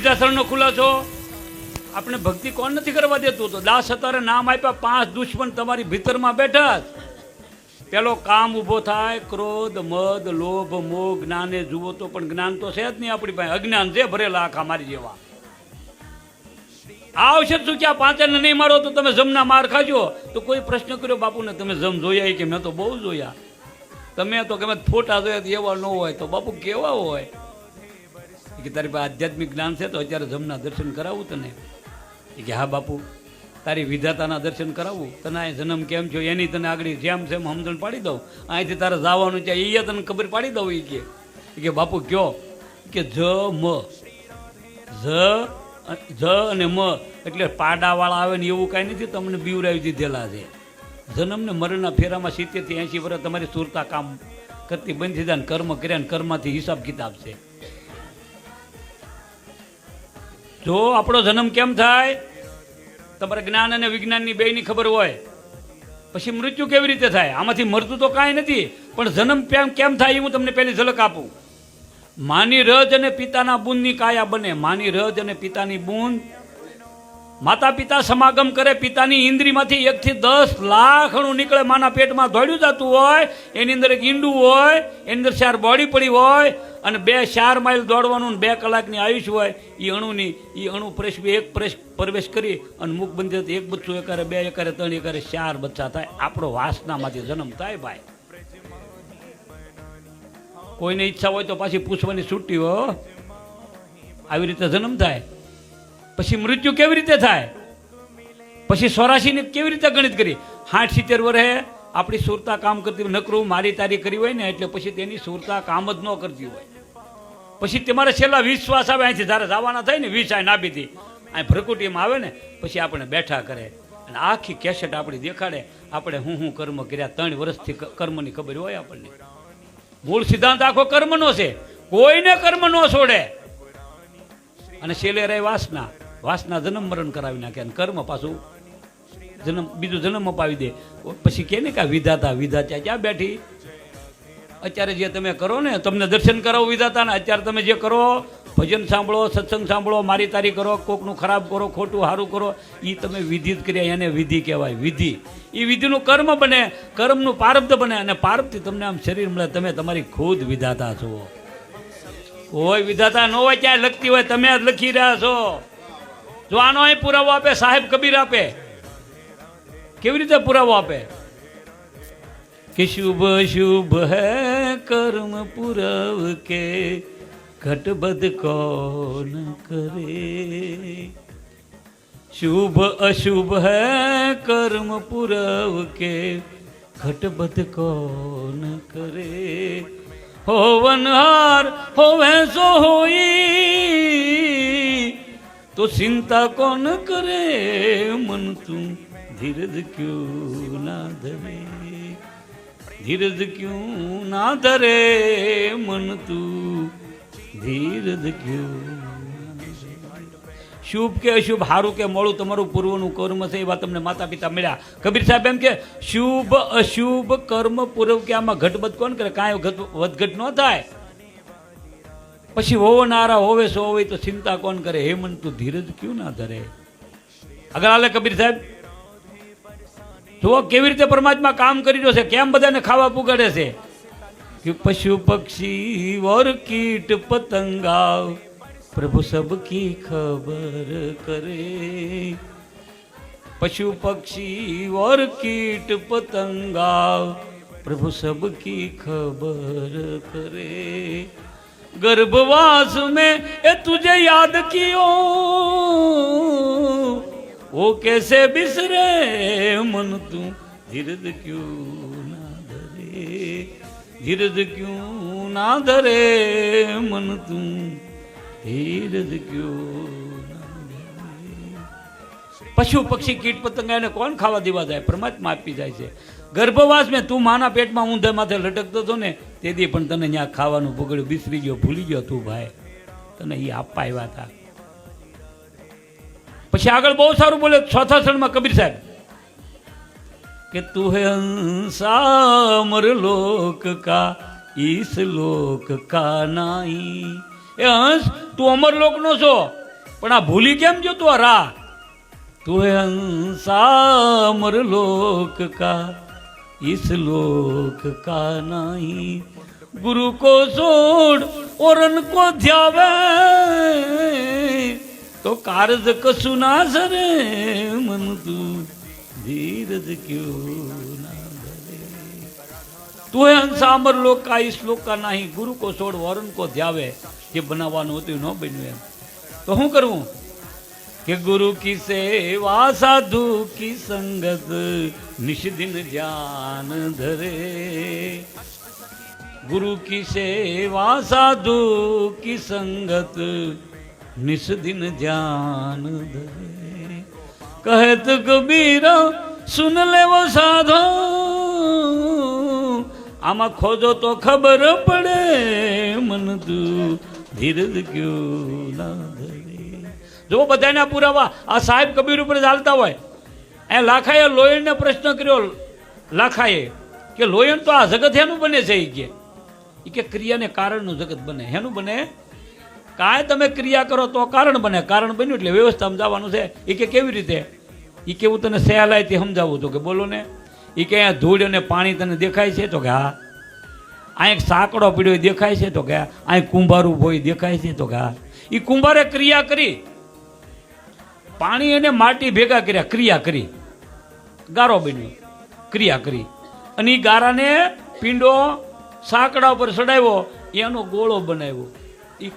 સ્થળનો ખુલાસો? આપણે ભક્તિ કોણ નથી કરવા દેતું તો દાસ અત્યારે નામ આપ્યા, પાંચ દુશ્મન તમારી ભીતરમાં બેઠા. પેલો કામ ઊભો થાય, ક્રોધ, મદ, લોભ, મોહ, જ્ઞાને જુઓ તો પણ જ્ઞાન તો છે જ નહીં આપણી પાસે. અજ્ઞાન છે ભરેલા આખા મારી જેવા. આવશે શું ક્યાં? પાંચે ને નહીં મારો તો તમે જમના માર ખાજો. તો કોઈ પ્રશ્ન કર્યો, બાપુને તમે જમ જોયા કે મેં તો બહુ જોયા. તમે તો ગમે ફોટા જોયા એવા ન હોય તો બાપુ કેવા હોય? કે તારી પાસે આધ્યાત્મિક જ્ઞાન છે તો અત્યારે જમના દર્શન કરાવું તને. કે હા બાપુ, તારી વિધાતાના દર્શન કરાવવું તને અહીં જન્મ કેમ છો એની તને આગળ જેમ છે એમ સમજણ પાડી દઉં. અહીંથી તારે જવાનું છે એ તને ખબર પાડી દઉં એ કે. કે બાપુ કયો? કે જ, મ. જ જ અને મ. એટલે પાડાવાળા આવે ને એવું કાંઈ નથી, તમને બીવરાવી દીધેલા છે. જન્મ ને મરણના ફેરામાં સિત્તેરથી એંશી વર્ષ તમારી સુરતા કામ કરતી બંધ થઈ જાય કર્મ કર્યા ને કર્મમાંથી હિસાબ કિતાબ છે. જો આપણો જન્મ કેમ થાય? તમારે જ્ઞાન અને વિજ્ઞાનની બેયની ખબર હોય. પછી મૃત્યુ કેવી રીતે થાય? આમાંથી મરતું તો કાંઈ નથી, પણ જન્મ કેમ થાય એ હું તમને પહેલી ઝલક આપું. માની રજ અને પિતાના બુંદની કાયા બને. માની રજ અને પિતાની બુંદ માતા પિતા સમાગમ કરે, પિતાની ઇન્દ્રીમાંથી એકથી દસ લાખણું નીકળે. માના પેટમાં દોડ્યું જતું હોય, એની અંદર એક ઈંડું હોય, એની અંદર ચાર બોડી પડી હોય અને બે ચાર માઇલ દોડવાનું બે કલાકની આયુષ્ય હોય એ અણુની એ અણુ પ્રવેશ એક પ્રેશ પ્રવેશ કરી અને મુખ બંધ એક બચ્ચું એકારે, બે એકારે, ત્રણ એકારે, ચાર બચ્ચા થાય. આપણો વાસનામાંથી જન્મ થાય ભાઈ. કોઈને ઈચ્છા હોય તો પાછી પૂછવાની છૂટી હો. આવી રીતે જન્મ થાય. પછી મૃત્યુ કેવી રીતે થાય? પછી સોરાશીને કેવી રીતે ગણિત કરી? સાઠ સિત્તેર વર્ષે આપણી સુરતા કામ કરતી નકરું મારી તારી કરી હોય ને, એટલે પછી તેની સુરતા કામ જ ન કરતી હોય. પછી તમારે છેલ્લા વીસ શ્વાસ આવે, અહીંથી જ્યારે જવાના થાય ને, વીસ આ નાભીથી અહીં ભ્રકુટીમાં આવે ને, પછી આપણે બેઠા કરે. અને આખી કેસેટ આપણી દેખાડે. આપણે હું હું કર્મ કર્યા, ત્રણ વર્ષથી કર્મની ખબર હોય આપણને. મૂળ સિદ્ધાંત આખો કર્મનો છે. કોઈને કર્મ ન છોડે. અને છેલ્લે રહે વાસના. વાસના જન્મ મરણ કરાવી નાખે અને કર્મ પાછું જન્મ, બીજું જન્મ અપાવી દે. પછી કે ને કે વિધાતા? વિધાતા ક્યાં બેઠી? અત્યારે જે તમે કરો ને, તમને દર્શન કરાવો વિધાતાને અત્યારે તમે જે કરો, ભજન સાંભળો, સત્સંગ સાંભળો, મારી તારી કરો, કોકનું ખરાબ કરો, ખોટું સારું કરો એ તમે વિધિ કર્યા, એને વિધિ કહેવાય, વિધિ. એ વિધિનું કર્મ બને, કર્મનું પારબ્ધ બને અને પારબ્ધથી તમને આમ શરીર મળે, તમે તમારી ખુદ વિધાતા છો. હોય વિધાતા ન હોય, ક્યાંય લખતી હોય, તમે જ લખી રહ્યા છો. જો આનો અહીં પુરાવો આપે સાહેબ કબીર આપે કેવી રીતે પુરાવો આપે कि शुभ शुभ है कर्म पुरव के घटबद कौन करे शुभ अशुभ है कर्म पुरव के घटबद कौन करे होवनहार होवे सो होई તો ચિંતા કોણ કરે? મન તું ધીરજ ક્યું ના ધરે? ધીરજ ક્યું ના ધરે? મન તું ધીરજ ક્યું શુભ કે અશુભ, હારું કે મોડું, તમારું પૂર્વનું કર્મ છે, એવા તમને માતા પિતા મળ્યા. કબીર સાહેબ એમ કે, શુભ અશુભ કર્મ પૂર્વ કે આમાં ઘટબદ કોણ કરે? કાંઈ વધઘટ ન થાય. પછી હોવનારા હોવે સો હોય તો ચિંતા કોણ કરે? હે મન તું ધીરજ ક્યું ના ધરે? આગળ આલે કબીર સાહેબ, જુઓ કેવી રીતે પરમાત્મા કામ કરી રહ્યો છે, કેમ બધાને ખાવા પુગાડે છે? કે પશુ પક્ષી, વર કીટ પતંગા પ્રભુ સબ કી ખબર કરે. પશુ પક્ષી, વર કીટ પતંગા પ્રભુ સબ કી ખબર કરે. गर्भवास में ये तुझे याद कियो वो कैसे बिसरे मन तू धीरज क्यों ना धरे धीरज क्यों ना धरे मन तू धीरज क्यों ना धरे પશુ પક્ષી કીટ પતંગા એને કોણ ખાવા દેવા જાય પરમાત્મા આપી જાય છે ગર્ભવાસ મેં તું માના પેટમાં ઊંધે માથે લટકતો હતો ને તેથી પણ તને ત્યાં ખાવાનું પકડ્યું, બિસરી ગયો, ભૂલી ગયો તું ભાઈ. તને એ આપવા આવ્યા હતા. પછી આગળ બહુ સારું બોલે ચોથા કબીર સાહેબ. કે તું હે હંસામર લોક કા, ઈસ લોક કા નાહી એ હંસ તું અમર લોકનો છો, પણ આ ભૂલી કેમ જો તું આ રાહ? તું હે હંસામર લોક કા इस लोक का नहीं गुरु को छोड़ औरन को ध्यावे तो कार्य कछु ना सरे मन तू धीरज क्यों ना धरे તું હે હંસા અમર લોક કા इस लोक का नहीं गुरु को छोड़ औरन को ध्यावे જે બનાવવાનું હતું એ ન બન્યું એમ તો શું કરવું કે ગુરુ કી સેવા સાધુ કી સંગત નિષદિન ધ્યાન ધરે. ગુરુ કી સેવા સાધુ કી સંગત નિષદિન ધ્યાન ધરે. કહત કબીર સુન લેવો સાધો. આમાં ખોજો તો ખબર પડે, મન તું ધીરજ ક્યો ના ધરે. જો બધાના પુરાવા. આ સાહેબ કબીર ઉપર ચાલતા હોય. એ લાખાએ લોયણને પ્રશ્ન કર્યો લાખાએ કે લોયણ તો આ જગત હેનું બને છે એ કે. એ કે ક્રિયાને કારણનું જગત બને. હેનું બને? કાંઈ તમે ક્રિયા કરો તો કારણ બને. કારણ બન્યું એટલે વ્યવસ્થા સમજાવવાનું છે. એ કે કેવી રીતે? એ કેવું તને સહેલાઈથી સમજાવું તો કે બોલો ને. એ કે અહીંયા ધૂળ અને પાણી તને દેખાય છે તો કે હા. અહીં સાંકડો પીડ્યો દેખાય છે તો કે અહીં કુંભારું ભોય દેખાય છે તો કે હા. એ કુંભારે ક્રિયા કરી. પાણી અને માટી ભેગા કર્યા, ક્રિયા કરી. ગારો બન્યો, ક્રિયા કરી. અને એ ગારાને પીંડો, સાંકડા ઉપર ચડાવ્યો, એનો ગોળો બનાવ્યો. એ